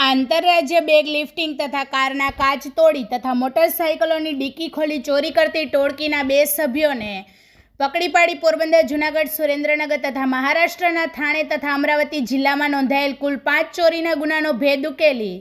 આંતરરાજ્ય bag lifting તથા કારના કાચ તોડી તથા મોટરસાયકલોની ડિક્કી ખોલી ચોરી કરતી ટોળકીના બે સભ્યોને પકડી પાડી પોરબંદર, જૂનાગઢ, સુરેન્દ્રનગર તથા મહારાષ્ટ્રના થાણે તથા અમરાવતી જિલ્લામાં નોંધાયેલ કુલ પાંચ ચોરીના ગુનાનો ભેદ ઉકેલી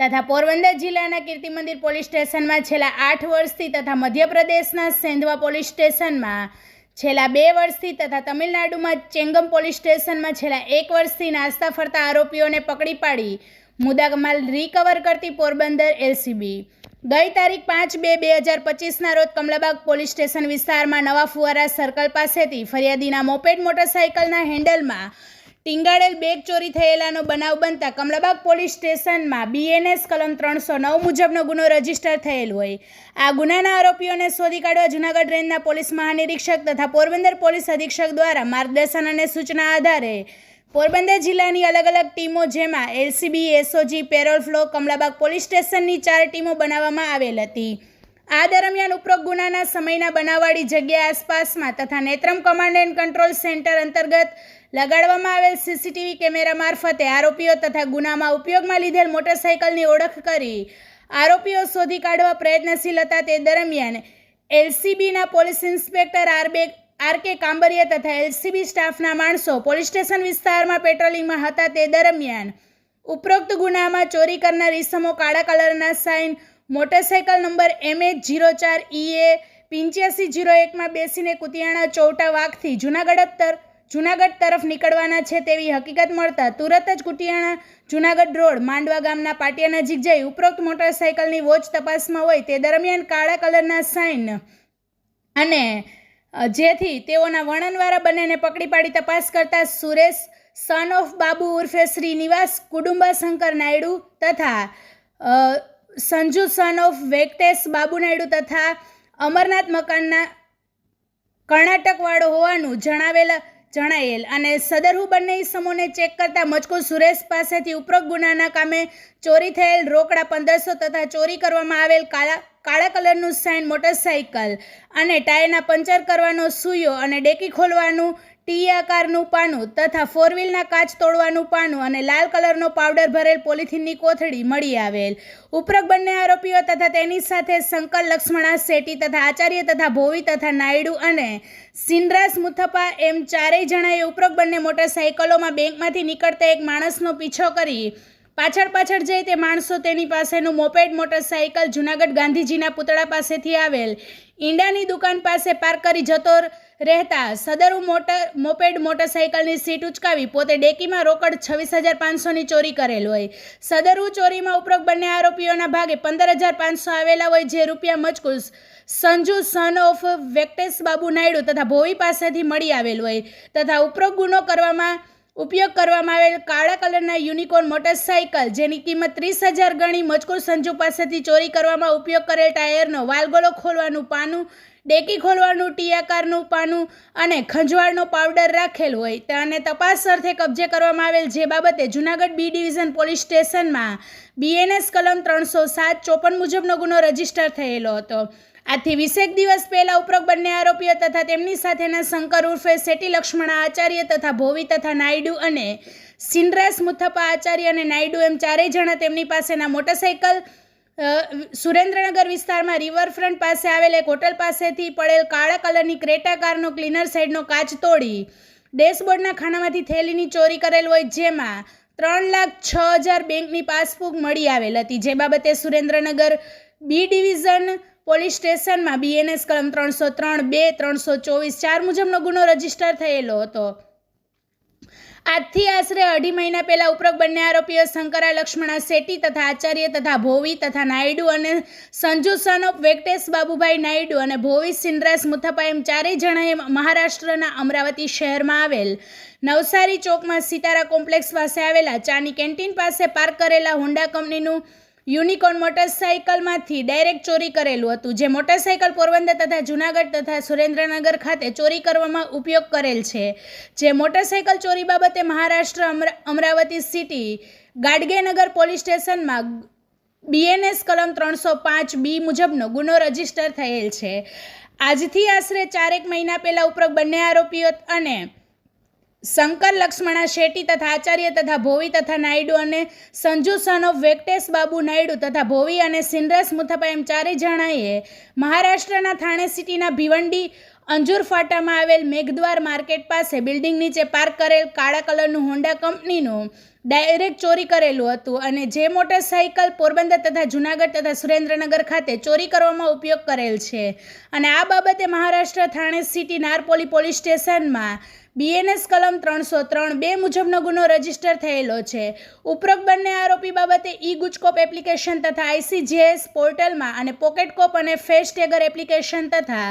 તથા પોરબંદર જિલ્લાના કીર્તિ મંદિર પોલીસ સ્ટેશનમાં છેલ્લા આઠ વર્ષથી તથા મધ્યપ્રદેશના સેંધવા પોલીસ સ્ટેશનમાં છેલ્લા બે વર્ષથી તથા તમિલનાડુમાં ચેંગમ પોલીસ સ્ટેશનમાં છેલ્લા એક વર્ષથી નાસ્તા ફરતા આરોપીઓને પકડી પાડી મુદ્દામાલ રિકવર કરતી પોરબંદર એલસીબી ગઈ તારીખ પાંચ બે બે હજાર પચીસના રોજ કમલાબાગ પોલીસ સ્ટેશન વિસ્તારમાં નવા ફુવારા સર્કલ પાસેથી ફરિયાદીના મોપેડ મોટરસાયકલના હેન્ડલમાં ટીંગાડેલ બેગ ચોરી થયેલાનો બનાવ બનતા કમલાબાગ પોલીસ સ્ટેશનમાં બીએનએસ કલમ ત્રણસો નવ મુજબનો ગુનો રજિસ્ટર થયેલ હોય. આ ગુનાના આરોપીઓને શોધી કાઢવા જૂનાગઢ રેન્જના પોલીસ મહાનિરીક્ષક તથા પોરબંદર પોલીસ અધિક્ષક દ્વારા માર્ગદર્શન અને સૂચના આધારે પોરબંદર જિલ્લાની અલગ અલગ ટીમો જેમાં LCB, SOG, parole furlough, Kamlabaug police સ્ટેશનની ચાર ટીમો બનાવવામાં આવેલ હતી. આ દરમિયાન ઉપરોક્ત ગુનાના સમયના બનાવવાળી જગ્યા આસપાસમાં તથા Netram command and control centre અંતર્ગત લગાડવામાં આવેલ સીસીટીવી કેમેરા મારફતે આરોપીઓ તથા ગુનામાં ઉપયોગમાં લીધેલ મોટરસાયકલની ઓળખ કરી આરોપીઓ શોધી કાઢવા પ્રયત્નશીલ હતા. તે દરમિયાન એલસીબીના પોલીસ ઇન્સ્પેક્ટર આરબે આર કે કાંબરિયા તથા એલસીબી સ્ટાફના માણસો પોલીસ સ્ટેશન વિસ્તારમાં પેટ્રોલિંગમાં હતા તે દરમિયાન ઉપરોક્ત ગુનામાં ચોરી કરનાર ઇસમો કાળા કલરના Shine motorcycle number MH zero ચાર ઈએ પિંચ્યાસી જીરો એકમાં બેસીને કુતિયાણા ચૌટા વાઘથી જૂનાગઢ તર જૂનાગઢ તરફ નીકળવાના છે તેવી હકીકત મળતા તુરત જ કુટિયાણા જૂનાગઢ રોડ, માંડવા ગામના પાટિયા નજીક જઈ ઉપરોક્ત મોટરસાયકલની વોચ તપાસમાં હોય તે દરમિયાન કાળા કલરના સાઇન અને જેથી તેઓના વર્ણનવાળા બંનેને પકડી પાડી તપાસ કરતા સુરેશ સન ઓફ બાબુ ઉર્ફે શ્રીનિવાસ કુડુંબાશંકર નાયડુ તથા સંજુ સન ઓફ વેંકટેશ બાબુ નાયડુ તથા અમરનાથ મકાનના કર્ણાટકવાળો હોવાનું જણાવેલા જણાયેલ. અને સદરહુ બંને ઇસમોને ચેક કરતા મજકૂર સુરેશ પાસેથી ઉપરોક્ત ગુનાના કામે ચોરી થયેલ રોકડા પંદરસો તથા ચોરી કરવામાં આવેલ કાળા કાળા કલરનું સાઇન મોટરસાઇકલ અને ટાયરના પંચર કરવાનો સુયો અને ડેકી ખોલવાનું ટી આકારનું પાનું તથા ફોર વ્હીલના કાચ તોડવાનું પાનું અને લાલ કલરનો પાવડર ભરેલ પોલિથીનની કોથળી મળી આવેલ. ઉપરોક્ત બંને આરોપીઓ તથા તેની સાથે શંકર, લક્ષ્મણા, શેટ્ટી તથા આચાર્ય તથા ભોવી તથા નાયડુ અને સિનરાસ મુથપ્પા એમ ચારેય જણાએ ઉપરોક્ત બંને મોટરસાઇકલોમાં બેંકમાંથી નીકળતા એક માણસનો પીછો કરી પાછળ પાછળ જઈ તે માણસો તેની પાસેનું મોપેડ મોટરસાયકલ જૂનાગઢ ગાંધીજીના પુતળા પાસેથી આવેલ. ઈંડાની દુકાન પાસે પાર્ક કરી જતો રહેતા સદરુ મોટર, મોપેડ મોટરસાયકલની સીટ ઉચકાવી પોતે ડેકીમાં રોકડ છવ્વીસ હજાર પાંચસોની ચોરી કરેલ હોય. સદરુ ચોરીમાં ઉપરોક્ત બંને આરોપીઓના ભાગે પંદર હજાર પાંચસો આવેલા હોય જે રૂપિયા મજકૂર સંજુ સન ઓફ વેંકટેશ બાબુ નાયડુ તથા ભોવી પાસેથી મળી આવેલ હોય તથા ઉપરોક્ત ગુનો કરવામાં ઉપયોગ કરવામાં આવેલ કાળા કલરના યુનિકોર્ન મોટરસાયકલ, જેની કિંમત ત્રીસ હજાર ગણી મજકૂર સંજુ પાસેથી ચોરી કરવામાં ઉપયોગ કરેલ ટાયરનો વાલગોલો ખોલવાનું પાનું, ડેકી ખોલવાનું ટી આકારનું પાનું અને ખંજવાળનો પાવડર રાખેલ હોય. અને તપાસ અર્થે કબજે કરવામાં આવેલ જે બાબતે જૂનાગઢ બી ડિવિઝન પોલીસ સ્ટેશનમાં બીએનએસ કલમ ત્રણસો સાત ચોપન મુજબનો ગુનો રજિસ્ટર થયેલો હતો. આથી વીસેક દિવસ પહેલાં ઉપરોક્ત બંને આરોપીઓ તથા તેમની સાથેના શંકર ઉર્ફે શેટી લક્ષ્મણા આચાર્ય તથા ભોવી તથા નાયડુ અને સિનરાસ મુથપ્પા આચાર્ય અને નાયડુ એમ ચારેય જણા તેમની પાસેના મોટરસાયકલ સુરેન્દ્રનગર વિસ્તારમાં રિવરફ્રન્ટ પાસે આવેલ એક હોટલ પાસેથી પડેલ કાળા કલરની ક્રેટા કારનો ક્લીનર સાઇડનો કાચ તોડી ડેશબોર્ડના ખાનામાંથી થેલીની ચોરી કરેલ હોય જેમાં ત્રણ લાખ છ હજાર બેંકની પાસબુક મળી આવેલ હતી. જે બાબતે સુરેન્દ્રનગર બી ડિવિઝન પોલીસ સ્ટેશનમાં બીએનએસ કલમ ત્રણસો ત્રણ, બે ત્રણસો ચોવીસ, ચાર મુજબનો ગુનો રજિસ્ટર થયેલો હતો. આજથી આશરે અઢી મહિના પહેલાં ઉપરોક્ત બંને આરોપીઓ શંકરા લક્ષ્મણા શેટ્ટી તથા આચાર્ય તથા ભોવી તથા નાયડુ અને સંજુ સન વેંકટેશ બાબુભાઈ નાયડુ અને ભોવી સિનરાસ મુથપ્પા એમ ચારેય જણાએ મહારાષ્ટ્રના અમરાવતી શહેરમાં આવેલ નવસારી ચોકમાં સિતારા કોમ્પ્લેક્સ પાસે આવેલા ચાની કેન્ટીન પાસે પાર્ક કરેલા હોન્ડા કંપનીનું યુનિકોર્ન મોટરસાયકલમાંથી ડાયરેક્ટ ચોરી કરેલું હતું, જે મોટરસાયકલ પોરબંદર તથા જૂનાગઢ તથા સુરેન્દ્રનગર ખાતે ચોરી કરવામાં ઉપયોગ કરેલ છે. જે મોટરસાયકલ ચોરી બાબતે મહારાષ્ટ્ર અમરાવતી સિટી ગાડગેનગર પોલીસ સ્ટેશનમાં બીએનએસ કલમ ત્રણસો પાંચ બી મુજબનો ગુનો રજિસ્ટર થયેલ છે. આજથી આશરે ચારેક મહિના પહેલાં ઉપરોક્ત બંને આરોપીઓ અને શંકર, લક્ષ્મણા શેટ્ટી તથા આચાર્ય તથા ભોવી તથા નાયડુ અને સંજુ સન ઓફ વેંકટેશ બાબુ નાયડુ તથા ભોવી અને સિનરસ મુથપ્પા એમ ચારેય જણાએ મહારાષ્ટ્રના થાણે સિટીના ભિવંડી અંજુર ફાટામાં આવેલ મેઘદ્વાર માર્કેટ પાસે બિલ્ડિંગ નીચે પાર્ક કરેલ કાળા કલરનું હોન્ડા કંપનીનું ડાયરેક્ટ ચોરી કરેલું હતું અને જે મોટરસાઇકલ પોરબંદર તથા જુનાગઢ તથા સુરેન્દ્રનગર ખાતે ચોરી કરવામાં ઉપયોગ કરેલ છે. અને આ બાબતે મહારાષ્ટ્ર થાણે સિટી નારપોલી પોલીસ સ્ટેશનમાં બીએનએસ કલમ ત્રણસો ત્રણ બે મુજબનો ગુનો રજિસ્ટર થયેલો છે. ઉપરોક્ત બંને આરોપી બાબતે ઈ ગુજકોપ એપ્લિકેશન તથા આઈસીજીએસ પોર્ટલમાં અને પોકેટકોપ અને ફેસ્ટેગર એપ્લિકેશન તથા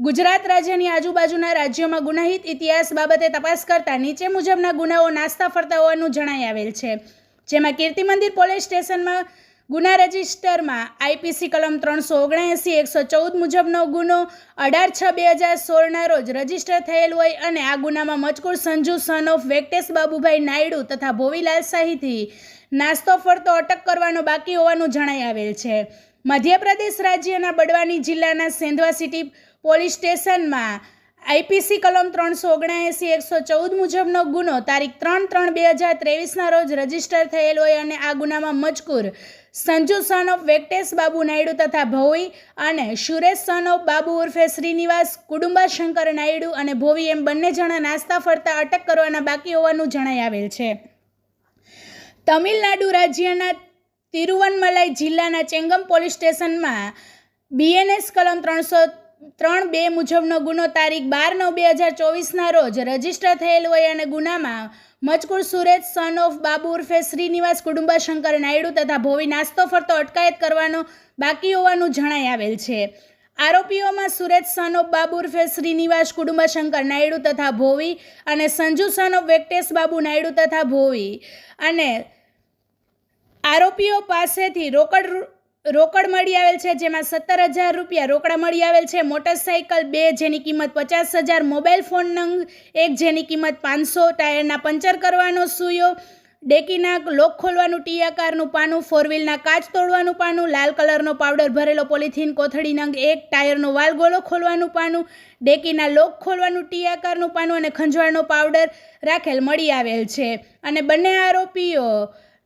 ગુજરાત રાજ્યની આજુબાજુના રાજ્યોમાં ગુનાહિત ઇતિહાસ બાબતે તપાસ કરતા નીચે મુજબના ગુનાઓ નાસ્તા ફરતા હોવાનું જણાઈ આવેલ છે. જેમાં કીર્તિ મંદિર પોલીસ સ્ટેશનમાં ગુના રજિસ્ટરમાં આઈપીસી કલમ ત્રણસો ઓગણએંસી, એકસો ચૌદ મુજબનો ગુનો, અઢાર છ બે હજાર સોળના રોજ રજિસ્ટર થયેલ હોય અને આ ગુનામાં મજકૂર સંજુ સન ઓફ વેંકટેશ બાબુભાઈ નાયડુ તથા ભોવીલાલ શાહીથી નાસ્તો ફરતો અટક કરવાનો બાકી હોવાનું જણાઈ આવેલ છે. મધ્યપ્રદેશ રાજ્યના બડવાની જિલ્લાના સેંધવા સિટી પોલીસ સ્ટેશનમાં આઈપીસી કલમ ત્રણસો ઓગણએંસી, એકસો ચૌદ મુજબનો ગુનો તારીખ ત્રણ ત્રણ બે હજાર ત્રેવીસના રોજ રજિસ્ટર થયેલ હોય અને આ ગુનામાં મજકૂર સંજુ સન ઓફ વેંકટેશ બાબુ નાયડુ તથા ભોઈ અને સુરેશ સન ઓફ બાબુ ઉર્ફે શ્રીનિવાસ, કુડુંબા શંકર નાયડુ અને ભોવી એમ બંને જણા નાસ્તા ફરતા અટક કરવાના બાકી હોવાનું જણાઈ આવેલ છે. તમિલનાડુ રાજ્યના તિરુવનમલાઈ જિલ્લાના ચેંગમ પોલીસ સ્ટેશનમાં બીએનએસ કલમ ત્રણસો ત્રણ બે મુજબનો ગુનો તારીખ બાર નવ બે હજાર ચોવીસના રોજ રજિસ્ટર થયેલ હોય અને ગુનામાં મજકૂર સુરેશ સન ઓફ બાબુ ઉર્ફે શ્રીનિવાસ કુડુંબા, શંકર નાયડુ તથા ભોવી નાસ્તો ફરતો અટકાયત કરવાનો બાકી હોવાનું જણાઈ આવેલ છે. આરોપીઓમાં સુરેશ સન ઓફ બાબુ ઉર્ફે શ્રીનિવાસ કુડુંબા, શંકર નાયડુ તથા ભોવી અને સંજુ સન ઓફ વેંકટેશ બાબુ નાયડુ તથા ભોવી અને આરોપીઓ પાસેથી રોકડ રોકડ મળી આવેલ છે, જેમાં સત્તર હજાર રૂપિયા રોકડા મળી આવેલ છે. મોટરસાઇકલ બે, જેની કિંમત પચાસ હજાર, મોબાઈલ ફોન નંગ એક, જેની કિંમત પાંચસો, ટાયરના પંચર કરવાનો સુયો ડેકીના લોક ખોલવાનું ટી આકારનું પાનું ફોર વ્હીલના કાચ તોડવાનું પાનું, લાલ કલરનો પાવડર ભરેલો પોલિથીન કોથળી નંગ એક, ટાયરનો વાલ ગોલો ખોલવાનું પાનું, ડેકીના લોક ખોલવાનું ટી આકારનું પાનું અને ખંજવાળનો પાવડર રાખેલ મળી આવેલ છે. અને બંને આરોપીઓ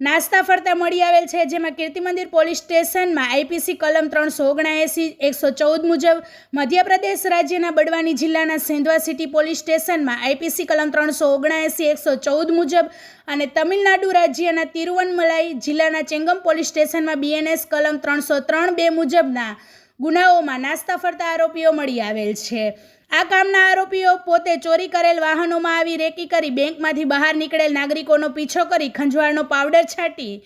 નાસ્તા ફરતા મળી આવેલ છે, જેમાં કીર્તિ મંદિર પોલીસ સ્ટેશનમાં આઈપીસી કલમ ત્રણસો ઓગણએંસી, એકસો ચૌદ મુજબ મધ્યપ્રદેશ રાજ્યના બડવાની જિલ્લાના સેંધવા સિટી પોલીસ સ્ટેશનમાં આઈપીસી કલમ ત્રણસો ઓગણએંસી, એકસો ચૌદ મુજબ અને તમિલનાડુ રાજ્યના તિરુવનમલાઈ જિલ્લાના ચેંગમ પોલીસ સ્ટેશનમાં બીએનએસ કલમ ત્રણસો ત્રણ બે મુજબના ગુનાઓમાં નાસ્તા ફરતા આરોપીઓ મળી આવેલ છે. આ કામના આરોપીઓ પોતે ચોરી કરેલ વાહનોમાં આવી રેકી કરી બેંકમાંથી બહાર નીકળેલ નાગરિકોનો પીછો કરી ખંજવાળનો પાવડર છાંટી,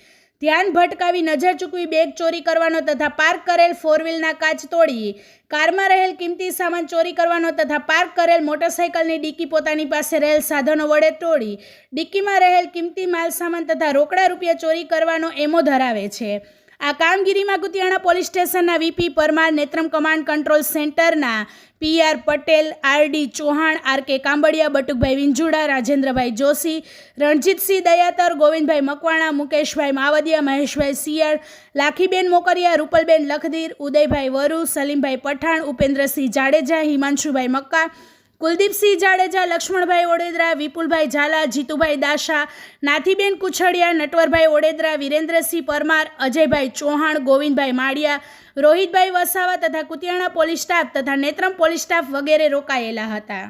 ધ્યાન ભટકાવી નજર ચૂકવી બેગ ચોરી કરવાનો તથા પાર્ક કરેલ ફોર વ્હીલના કાચ તોડી, કારમાં રહેલ કિંમતી સામાન ચોરી કરવાનો તથા પાર્ક કરેલ મોટરસાઇકલની ડિક્કી પોતાની પાસે રહેલ સાધનો વડે તોડી ડિક્કીમાં રહેલ કિંમતી માલ સામાન તથા રોકડા રૂપિયા ચોરી કરવાનો એમો ધરાવે છે. આ કામગીરીમાં કુતિયાણા પોલીસ સ્ટેશનના VP Parmar, Netram command control સેન્ટરના PR Patel RD Chauhan, R K Kambadiya Batukbhai Vinjuda Rajendrabhai Joshi, Ranjitsinh Dayatar, Govindbhai Makwana, Mukeshbhai Mavdiya, Maheshbhai Siyal Lakhiben Mokariya, Rupalben Lakhdhir Udaybhai Varu, Salimbhai Pathan, Upendrasinh Jadeja, Himanshubhai Makka Kuldipsinh Jadeja, Laxmanbhai Odedara, Vipulbhai Zala, Jitubhai Dasha Nathiben Kuchhadiya, Natvarbhai Odedara, Virendrasinh Parmar, Ajaybhai Chauhan, Govindbhai Maliya, Rohitbhai Vasava તથા Kutiyana police staff તથા Netram police staff વગેરે રોકાયેલા હતા.